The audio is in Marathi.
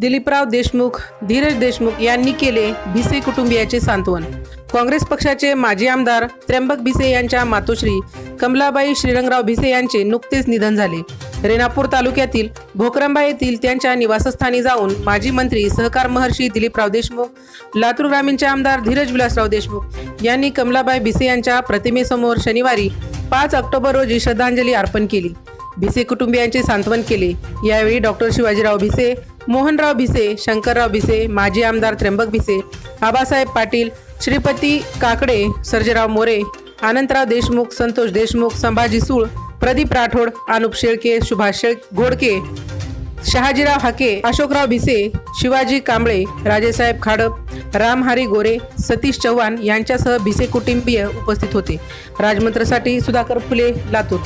दिलीपराव देशमुख धीरज देशमुख यांनी केले भिसे कुटुंबियाचे सांत्वन. काँग्रेस पक्षाचे माजी आमदार त्र्यंबक भिसे यांच्या मातोश्री कमलाबाई श्रीरंगराव भिसे यांचे नुकतेच निधन झाले. रेणापूर तालुक्यातील भोकरंबा येथील त्यांच्या निवासस्थानी जाऊन माजी मंत्री सहकार महर्षी दिलीपराव देशमुख लातूर ग्रामीणचे आमदार धीरज विलासराव देशमुख यांनी कमलाबाई भिसे यांच्या प्रतिमेसमोर शनिवारी पाच ऑक्टोबर रोजी श्रद्धांजली अर्पण केली. भिसे कुटुंबियांचे सांत्वन केले. यावेळी डॉक्टर शिवाजीराव भिसे मोहनराव भिसे शंकरराव भिसे माजी आमदार त्र्यंबक भिसे आबासाहेब पाटील श्रीपती काकडे सर्जेराव मोरे आनंदराव देशमुख संतोष देशमुख संभाजी सूळ प्रदीप राठोड अनुप शेळके सुभाष शेळ घोडके शहाजीराव हाके अशोकराव भिसे शिवाजी कांबळे राजेसाहेब खाडप रामहारी गोरे सतीश चव्हाण यांच्यासह भिसे कुटुंबीय उपस्थित होते. राजमंत्रसाठी सुधाकर फुले लातूर.